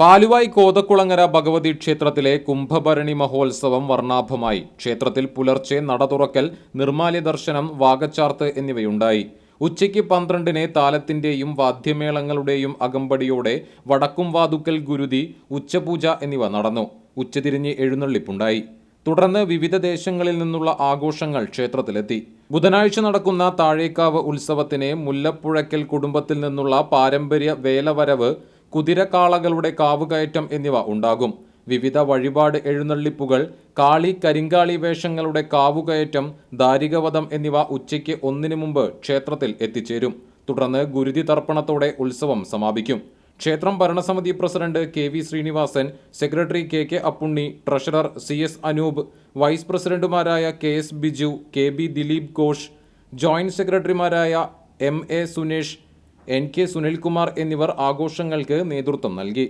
പാലുവായി കോതക്കുളങ്ങര ഭഗവതി ക്ഷേത്രത്തിലെ കുംഭഭരണി മഹോത്സവം വർണാഭമായി. ക്ഷേത്രത്തിൽ പുലർച്ചെ നട തുറക്കൽ നിർമാല്യ ദർശനം വാഗച്ചാർത്ത് എന്നിവയുണ്ടായി. ഉച്ചയ്ക്ക് പന്ത്രണ്ടിന് താലത്തിന്റെയും വാദ്യമേളങ്ങളുടെയും അകമ്പടിയോടെ വടക്കും വാതുക്കൽ ഗുരുതി ഉച്ചപൂജ എന്നിവ നടന്നു. ഉച്ചതിരിഞ്ഞ് എഴുന്നള്ളിപ്പുണ്ടായി. തുടർന്ന് വിവിധ ദേശങ്ങളിൽ നിന്നുള്ള ആഘോഷങ്ങൾ ക്ഷേത്രത്തിലെത്തി. ബുധനാഴ്ച നടക്കുന്ന താഴേക്കാവ് ഉത്സവത്തിന് മുല്ലപ്പുഴയ്ക്കൽ കുടുംബത്തിൽ നിന്നുള്ള പാരമ്പര്യ വേലവരവ് കുതിരക്കാളകളുടെ കാവുകയറ്റം എന്നിവ ഉണ്ടാകും. വിവിധ വഴിപാട് എഴുന്നള്ളിപ്പുകൾ കാളി കരിങ്കാളി വേഷങ്ങളുടെ കാവുകയറ്റം ദാരികവധം എന്നിവ ഉച്ചയ്ക്ക് ഒന്നിനു മുമ്പ് ക്ഷേത്രത്തിൽ എത്തിച്ചേരും. തുടർന്ന് ഗുരുതി തർപ്പണത്തോടെ ഉത്സവം സമാപിക്കും. ക്ഷേത്രം ഭരണസമിതി president K V Sreenivasan secretary K K Appunni treasurer C S Anoop vice പ്രസിഡന്റുമാരായ K S Biju K B Dileep Ghosh joint സെക്രട്ടറിമാരായ M A Sunesh N K Sunilkumar എന്നിവർ ആഘോഷങ്ങൾക്ക് നേതൃത്വം നൽകി